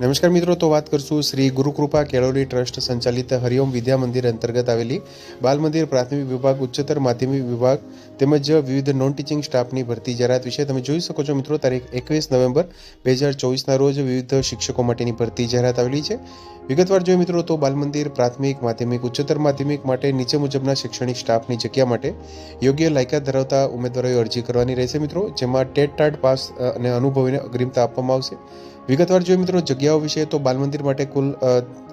નમસ્કાર મિત્રો, તો વાત કરશું શ્રી ગુરુકૃપા કેળવણી ટ્રસ્ટ સંચાલિત હરિઓમ વિદ્યા મંદિર અંતર્ગત આવેલી બાલ મંદિર પ્રાથમિક વિભાગ, ઉચ્ચતર માધ્યમિક વિભાગ તેમજ વિવિધ નોન ટીચિંગ સ્ટાફની ભરતી જાહેરાત વિશે તમે જોઈ શકો છો મિત્રો, તારીખ એકવીસ નવેમ્બર બે હજાર ચોવીસના રોજ વિવિધ શિક્ષકો માટેની ભરતી જાહેરાત આવેલી છે. વિગતવાર જોઈએ મિત્રો, તો બાલ મંદિર પ્રાથમિક, માધ્યમિક, ઉચ્ચતર માધ્યમિક માટે નીચે મુજબના શૈક્ષણિક સ્ટાફની જગ્યા માટે યોગ્ય લાયકાત ધરાવતા ઉમેદવારોએ અરજી કરવાની રહેશે મિત્રો, જેમાં ટેટ ટાટ પાસ અને અનુભવીને અગ્રિમતા આપવામાં આવશે. વિગતવાર જોઈએ મિત્રો જગ્યાઓ વિશે તો બાલ મંદિર માટે કુલ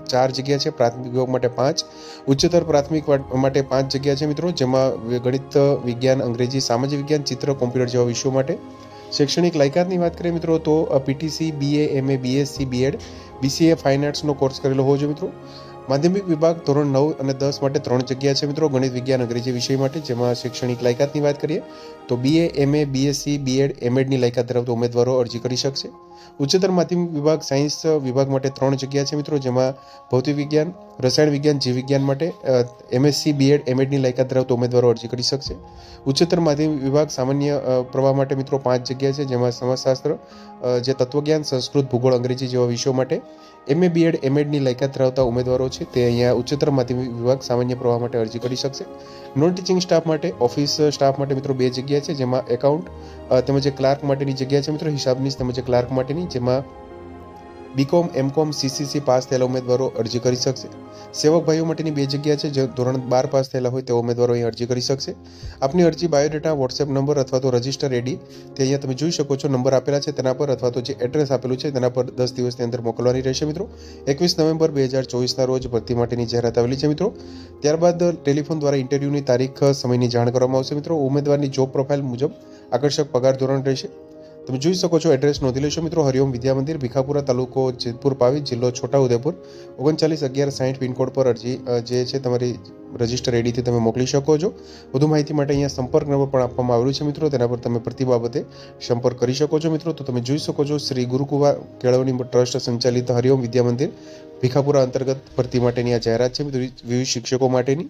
ચાર જગ્યા છે, પ્રાથમિક વિભાગ માટે પાંચ, ઉચ્ચતર પ્રાથમિક માટે પાંચ જગ્યા છે મિત્રો, જેમાં ગણિત, વિજ્ઞાન, અંગ્રેજી, સામાજિક વિજ્ઞાન, ચિત્ર, કોમ્પ્યુટર જેવા વિષયો માટે. શૈક્ષણિક લાયકાતની વાત કરીએ મિત્રો, તો PTC BA MA BSc BEd BCA fine આર્ટ્સનો course કરેલો હોવો જોઈએ મિત્રો. માધ્યમિક વિભાગ ધોરણ નવ અને દસ માટે ત્રણ જગ્યા છે મિત્રો. ગણિત, વિજ્ઞાન, અંગ્રેજી વિષય માટે, જેમાં શૈક્ષણિક લાયકાતની વાત કરીએ, તો બીએ એમએ બીએસસી બીએડ એમએડની લાયકાત ધરાવતા ઉમેદવારો અરજી કરી શકશે. ઉચ્ચતર માધ્યમિક વિભાગ સાયન્સ વિભાગ માટે ત્રણ જગ્યા છે મિત્રો, જેમાં ભૌતિક વિજ્ઞાન, રસાયણ વિજ્ઞાન, જીવ વિજ્ઞાન માટે એમએસસી બીએડ એમએડની લાયકાત ધરાવતા ઉમેદવારો અરજી કરી શકશે. ઉચ્ચતર માધ્યમિક વિભાગ સામાન્ય પ્રવાહ માટે મિત્રો પાંચ જગ્યા છે, જેમાં સમાજશાસ્ત્ર જે તત્વજ્ઞાન, સંસ્કૃત, ભૂગોળ, અંગ્રેજી જેવા વિષયો માટે એમએ બીએડ એમએડની લાયકાત ધરાવતા ઉમેદવારો છે તે અહીંયા ઉચ્ચતર માધ્યમિક વિભાગ સામાન્ય પ્રવાહ માટે અરજી કરી શકશે. નોન ટીચિંગ સ્ટાફ માટે, ઓફિસ સ્ટાફ માટે મિત્રો બે જગ્યા છે, જેમાં એકાઉન્ટ તેમજ ક્લાર્ક માટેની જગ્યા છે મિત્રો હિસાબની તેમજ ક્લાર્ક માટેની, જેમાં બીકોમ એમકોમ સીસીસી પાસ થયેલા ઉમેદવારો અરજી કરી શકશે. સેવક ભાઈઓ માટેની બે જગ્યા છે, જે ધોરણ બાર પાસ થયેલા હોય તેવા ઉમેદવારો અહીં અરજી કરી શકશે. આપની અરજી બાયોડેટા, વોટ્સએપ નંબર અથવા તો રજિસ્ટર એડી તે અહીંયા તમે જોઈ શકો છો. નંબર આપેલા છે તેના પર અથવા તો જે એડ્રેસ આપેલું છે તેના પર દસ દિવસની અંદર મોકલવાની રહેશે મિત્રો. એકવીસ નવેમ્બર બે હજાર ચોવીસના રોજ ભરતી માટેની જાહેરાત આવેલી છે મિત્રો. ત્યારબાદ ટેલિફોન દ્વારા ઇન્ટરવ્યૂની તારીખ, સમયની જાણ કરવામાં આવશે મિત્રો. ઉમેદવારની જોબ પ્રોફાઇલ મુજબ આકર્ષક પગાર ધોરણ રહેશે. તમે જોઈ શકો છો એડ્રેસ નોંધી લેશો મિત્રો. હરિઓમ વિદ્યા મંદિર, ભીખાપુરા તાલુકો, જેતપુર પાવી, જિલ્લો છોટાઉદેપુર ઓગણચાલીસ અગિયાર સાઠ પિનકોડ પર અરજી જે છે તમારી રજિસ્ટર આઈડીથી તમે મોકલી શકો છો. વધુ માહિતી માટે અહીંયા સંપર્ક નંબર પણ આપવામાં આવેલું છે મિત્રો. તેના પર તમે પ્રતિ બાબતે સંપર્ક કરી શકો છો મિત્રો. તો તમે જોઈ શકો છો શ્રી ગુરુકુવા કેળવણી ટ્રસ્ટ સંચાલિત હરિઓમ વિદ્યા મંદિર, ભીખાપુરા અંતર્ગત ભરતી માટેની આ જાહેરાત છે મિત્રો. વિવિધ શિક્ષકો માટેની.